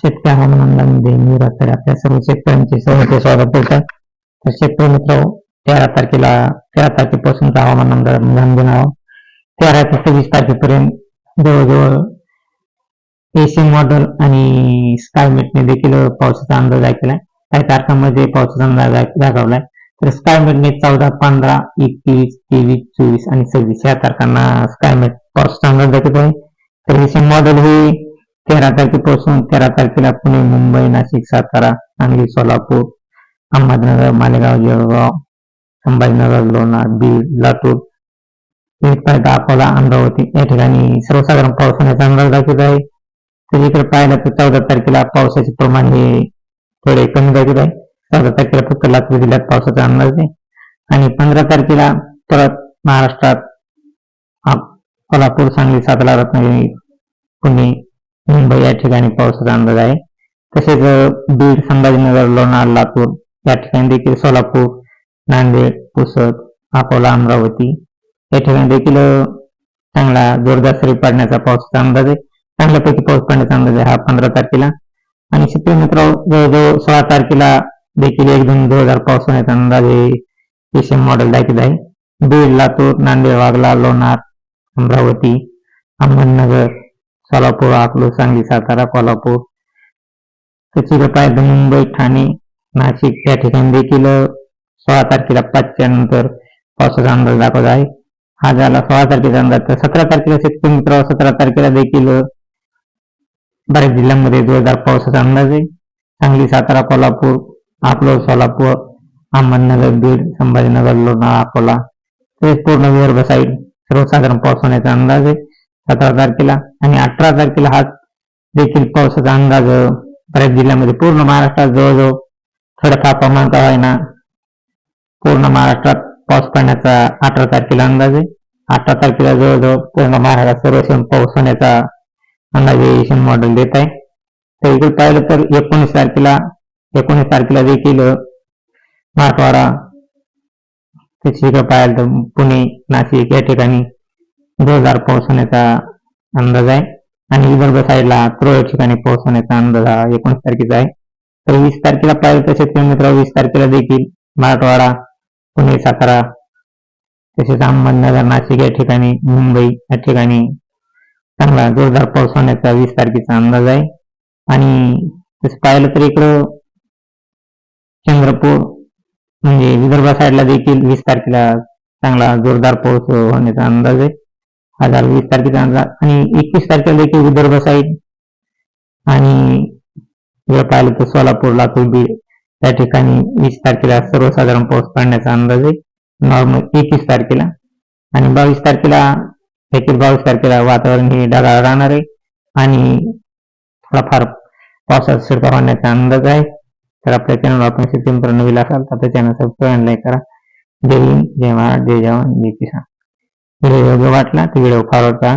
शेतकरी हवामानामध्ये मी रात्री आपल्या सर्व शेतकऱ्यांचे सहर्ष स्वागत करतात तर शेतकरी मित्र तेरा तारखेला तेरा तारखेपासून हवामान अंदाज जाणून आहोत. तेरा ते सव्वीस तारखेपर्यंत जवळजवळ एसी मॉडेल आणि स्कायमेटने देखील पावसाचा अंदाज ऐकलाय काही तारखांमध्ये पावसाचा अंदाज दाखवलाय तर स्कायमेटने चौदा पंधरा एकवीस तेवीस चोवीस आणि सव्वीस या तारखांना स्कायमेट पावसाचा अंदाज दाखवत आहे. तर एसी मॉडेल हे तेरा तारखेपासून तेरा तारखेला पुणे मुंबई नाशिक सातारा सांगली सोलापूर अहमदनगर मालेगाव जळगाव संभाजीनगर लोणार बीड लातूर फायदा अकोला अमरावती या ठिकाणी सर्वसाधारण पाऊस होण्याचा अंदाज दाखवत आहे. तर इकडे पाहिलं तर चौदा तारखेला पावसाचे प्रमाण हे थोडे कमी दाखवत आहे. चौदा तारखेला फक्त लातूर जिल्ह्यात पावसाचा अंदाज आहे. आणि पंधरा तारखेला परत महाराष्ट्रात कोल्हापूर सांगली सातारा रत्नागिरी पुणे मुंबई या ठिकाणी पावसाचा अंदाज आहे. तसेच बीड संभाजीनगर लोणार लातूर या ठिकाणी देखील सोलापूर नांदेड पुसद अकोला अमरावती या ठिकाणी देखील चांगला जोरदार सरी पडण्याचा पावसाचा अंदाज आहे. चांगल्यापैकी पाऊस पडण्याचा अंदाज आहे हा पंधरा तारखेला. आणि शेतकरी मित्र जवळजवळ सोळा तारखेला देखील एक दोन जोरदार पाऊस होण्याचा अंदाज आहे. एशियन मॉडेल दाखवत आहे. बीड लातूर नांदेड वागला लोणार अमरावती अहमदनगर सोलापूर अकलूज सांगली सातारा कोल्हापूर. त्याची पाहिजे मुंबई ठाणे नाशिक या ठिकाणी देखील सोळा तारखेला पाचच्या नंतर पावसाचा अंदाज दाखवत आहे. हा झाला सोळा तारखेचा अंदाज. तर सतरा तारखेला शेतकरी मित्र सतरा तारखेला देखील बऱ्याच जिल्ह्यांमध्ये जोरदार पावसाचा अंदाज आहे. सांगली सातारा कोल्हापूर अकलूज सोलापूर अहमदनगर बीड संभाजीनगर लोणावळा अकोला. तसेच पूर्ण विदर्भ साईड सर्वसाधारण पाऊस होण्याचा अंदाज आहे. सतरा तारखेला आणि अठरा तारखेला हा देखील पावसाचा अंदाज बऱ्याच जिल्ह्यामध्ये. पूर्ण महाराष्ट्रात जवळजवळ थोडंफार प्रमाण का होईना पूर्ण महाराष्ट्रात पाऊस पडण्याचा अठरा तारखेला अंदाज आहे. अठरा तारखेला जवळजवळ पूर्ण महाराष्ट्रात सर्व पाऊस होण्याचा अंदाज एशियन मॉडेल देत आहे. तर इकडे पाहिलं तर एकोणीस तारखेला एकोणीस तारखेला देखील मराठवाडा त्याची इकडे पाहिलं तर पुणे नाशिक या ठिकाणी जोरदार पाऊस होण्याचा अंदाज आहे. आणि विदर्भ साईडला तुरळक ठिकाणी पाऊस होण्याचा अंदाज हा एकोणीस तारखेचा आहे. तर वीस तारखेला पाहिजे तर शेतकरी मित्र वीस तारखेला देखील मराठवाडा पुणे सातारा तसेच अहमदनगर नाशिक या ठिकाणी मुंबई या ठिकाणी चांगला जोरदार पाऊस होण्याचा वीस तारखेचा अंदाज आहे. आणि तसं पाहिलं तर इकडं चंद्रपूर म्हणजे विदर्भ साईडला देखील वीस तारखेला चांगला जोरदार पाऊस होण्याचा अंदाज आहे. हजार वीस तारखेचा अंदाज. आणि एकवीस तारखेला देखील विदर्भ साईड आणि जर पाहिलं तर सोलापूर लातूर बीड त्या ठिकाणी वीस तारखेला सर्वसाधारण पाऊस पडण्याचा अंदाज आहे. नॉर्मल एकवीस तारखेला. आणि बावीस तारखेला देखील बावीस तारखेला वातावरण हे ढगाळ राहणार आहे. आणि थोडाफार पावसात शिरकाव होण्याचा अंदाज आहे. तर आपल्या चॅनल आपण शेतकरी नवीन असाल तर आपल्या चॅनल सबस्क्राईब लाईक करा. जय हिंद जय महाराज जय जवान जय किसान. व्हिडिओ योग्य वाटला तर व्हिडिओ फॉरवर्ड करा